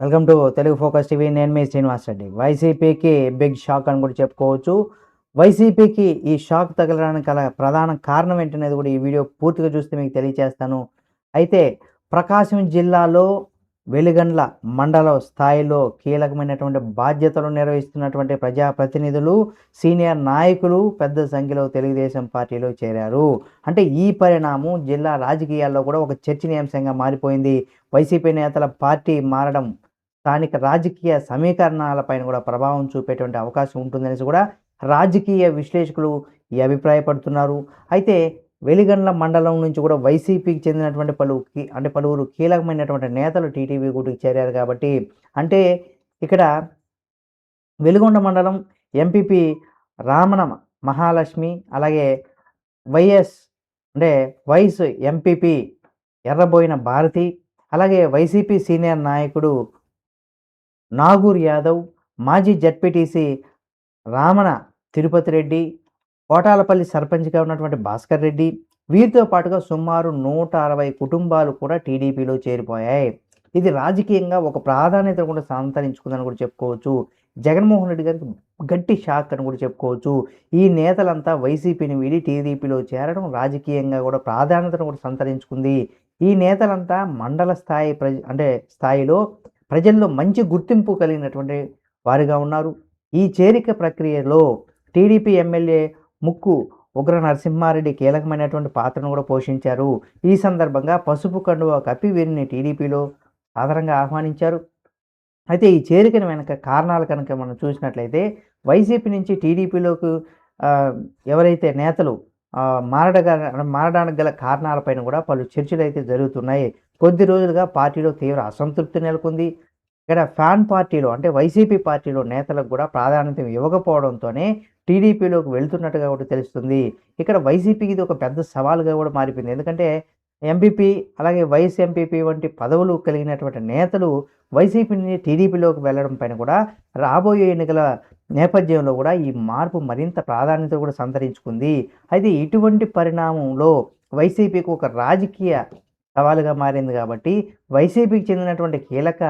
Welcome to Telugu focus TV. నేను మీ శ్రీనివాస్ రెడ్డి. వైసీపీకి బిగ్ షాక్ అని కూడా చెప్పుకోవచ్చు. వైసీపీకి ఈ షాక్ తగలడానికి గల ప్రధాన కారణం ఏంటనేది కూడా ఈ వీడియో పూర్తిగా చూస్తే మీకు తెలియజేస్తాను అయితే ప్రకాశం జిల్లాలో వెలుగండ్ల మండల స్థాయిలో కీలకమైనటువంటి బాధ్యతలు నిర్వహిస్తున్నటువంటి ప్రజాప్రతినిధులు సీనియర్ నాయకులు పెద్ద సంఖ్యలో తెలుగుదేశం పార్టీలో చేరారు. అంటే ఈ పరిణామం జిల్లా రాజకీయాల్లో కూడా ఒక చర్చనీయాంశంగా మారిపోయింది. వైసీపీ నేతల పార్టీ మారడం స్థానిక రాజకీయ సమీకరణాలపైన కూడా ప్రభావం చూపేటువంటి అవకాశం ఉంటుందనేసి కూడా రాజకీయ విశ్లేషకులు ఈ అభిప్రాయపడుతున్నారు. అయితే వెలిగండ్ల మండలం నుంచి కూడా వైసీపీకి చెందినటువంటి పలు అంటే పలువురు కీలకమైనటువంటి నేతలు టీటీవీ గూటికి చేరారు కాబట్టి అంటే ఇక్కడ వెలుగొండ మండలం ఎంపీపీ రామణ మహాలక్ష్మి అలాగే వైఎస్ అంటే వైస్ ఎంపీపీ ఎర్రబోయిన భారతి అలాగే వైసీపీ సీనియర్ నాయకుడు నాగూర్ యాదవ్ మాజీ జడ్పీటీసీ రామణ తిరుపతి రెడ్డి కోటాలపల్లి సర్పంచ్గా ఉన్నటువంటి భాస్కర్ రెడ్డి వీరితో పాటుగా సుమారు నూట అరవై కుటుంబాలు కూడా టీడీపీలో చేరిపోయాయి. ఇది రాజకీయంగా ఒక ప్రాధాన్యత కూడా సంతరించుకుందని కూడా చెప్పుకోవచ్చు. జగన్మోహన్ రెడ్డి గారికి గట్టి షాక్ అని కూడా చెప్పుకోవచ్చు. ఈ నేతలంతా వైసీపీని వీడి టీడీపీలో చేరడం రాజకీయంగా కూడా ప్రాధాన్యతను కూడా సంతరించుకుంది. ఈ నేతలంతా మండల స్థాయి ప్రజ అంటే స్థాయిలో ప్రజల్లో మంచి గుర్తింపు కలిగినటువంటి వారిగా ఉన్నారు. ఈ చేరిక ప్రక్రియలో టీడీపీ ఎమ్మెల్యే ముక్కు ఉగ్ర నరసింహారెడ్డి కీలకమైనటువంటి పాత్రను కూడా పోషించారు. ఈ సందర్భంగా పసుపు కండువ కప్పి వీరిని టీడీపీలో సాధారణంగా ఆహ్వానించారు. అయితే ఈ చేరికను వెనక కారణాలు కనుక మనం చూసినట్లయితే వైసీపీ నుంచి టీడీపీలోకి ఎవరైతే నేతలు మారడగా మారడానికి గల కారణాలపైన కూడా పలు చర్చలు అయితే జరుగుతున్నాయి. కొద్ది రోజులుగా పార్టీలో తీవ్ర అసంతృప్తి నెలకొంది. ఇక్కడ ఫ్యాన్ పార్టీలో అంటే వైసీపీ పార్టీలో నేతలకు కూడా ప్రాధాన్యత ఇవ్వకపోవడంతోనే టీడీపీలోకి వెళ్తున్నట్టుగా కూడా తెలుస్తుంది. ఇక్కడ వైసీపీకి ఇది ఒక పెద్ద సవాలుగా కూడా మారిపోయింది. ఎందుకంటే ఎంపీపీ అలాగే వైస్ ఎంపీపీ వంటి పదవులు కలిగినటువంటి నేతలు వైసీపీ నుంచి టీడీపీలోకి వెళ్ళడం పైన కూడా రాబోయే ఎన్నికల నేపథ్యంలో కూడా ఈ మార్పు మరింత ప్రాధాన్యత కూడా సంతరించుకుంది. అయితే ఇటువంటి పరిణామంలో వైసీపీకి ఒక రాజకీయ సవాలుగా మారింది కాబట్టి వైసీపీకి చెందినటువంటి కీలక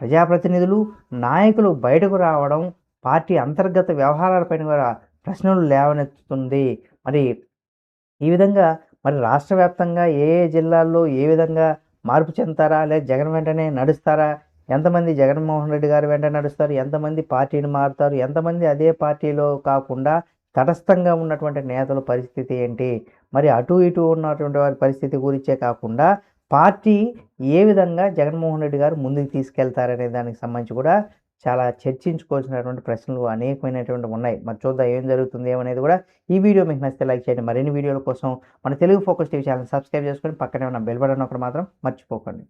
ప్రజాప్రతినిధులు నాయకులు బయటకు రావడం పార్టీ అంతర్గత వ్యవహారాలపైన కూడా ప్రశ్నలు లేవనెత్తుతుంది. మరి ఈ విధంగా మరి రాష్ట్ర వ్యాప్తంగా ఏ ఏ జిల్లాల్లో ఏ విధంగా మార్పు చెందుతారా? లేదా జగన్ వెంటనే నడుస్తారా? ఎంతమంది జగన్మోహన్ రెడ్డి గారి వెంట నడుస్తారు? ఎంతమంది పార్టీని మారుతారు? ఎంతమంది అదే పార్టీలో కాకుండా తటస్థంగా ఉన్నటువంటి నేతల పరిస్థితి ఏంటి? మరి అటు ఇటు ఉన్నటువంటి వారి పరిస్థితి గురించే కాకుండా పార్టీ ఏ విధంగా జగన్మోహన్ రెడ్డి గారు ముందుకు తీసుకెళ్తారనే దానికి సంబంధించి కూడా చాలా చర్చించుకోవాల్సినటువంటి ప్రశ్నలు అనేకమైనటువంటి ఉన్నాయి. మరి చూద్దాం ఏం జరుగుతుంది ఏమనేది కూడా ఈ వీడియో మీకు నచ్చితే లైక్ చేయండి. మరిన్ని వీడియోల కోసం మన Telugu focus TV channel subscribe చేసుకొని పక్కనే ఉన్న బెల్ బటన్ ఒకటి మాత్రం మర్చిపోకండి.